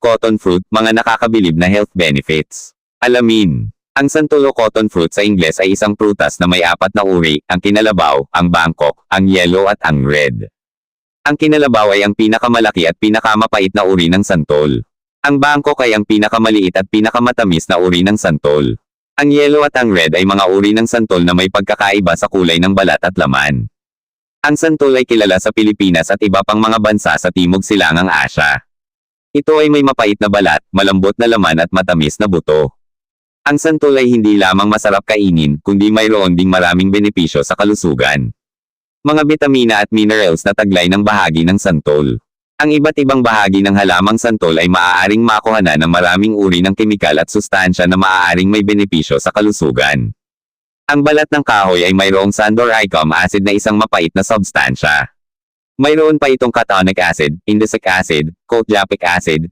cotton fruit, mga nakakabilib na health benefits. Alamin. Ang santol o cotton fruit sa Ingles ay isang prutas na may apat na uri, ang kinalabaw, ang bangkok, ang yellow at ang red. Ang kinalabaw ay ang pinakamalaki at pinakamapait na uri ng santol. Ang bangkok ay ang pinakamaliit at pinakamatamis na uri ng santol. Ang yellow at ang red ay mga uri ng santol na may pagkakaiba sa kulay ng balat at laman. Ang santol ay kilala sa Pilipinas at iba pang mga bansa sa Timog Silangang Asya. Ito ay may mapait na balat, malambot na laman at matamis na buto. Ang santol ay hindi lamang masarap kainin, kundi mayroon ding maraming benepisyo sa kalusugan. Mga bitamina at minerals na taglay ng bahagi ng santol. Ang iba't ibang bahagi ng halamang santol ay maaaring makuhanan ng maraming uri ng kemikal at sustansya na maaaring may benepisyo sa kalusugan. Ang balat ng kahoy ay mayroong sandoricum acid na isang mapait na substansya. Mayroon pa itong catonic acid, indosic acid, copiapic acid,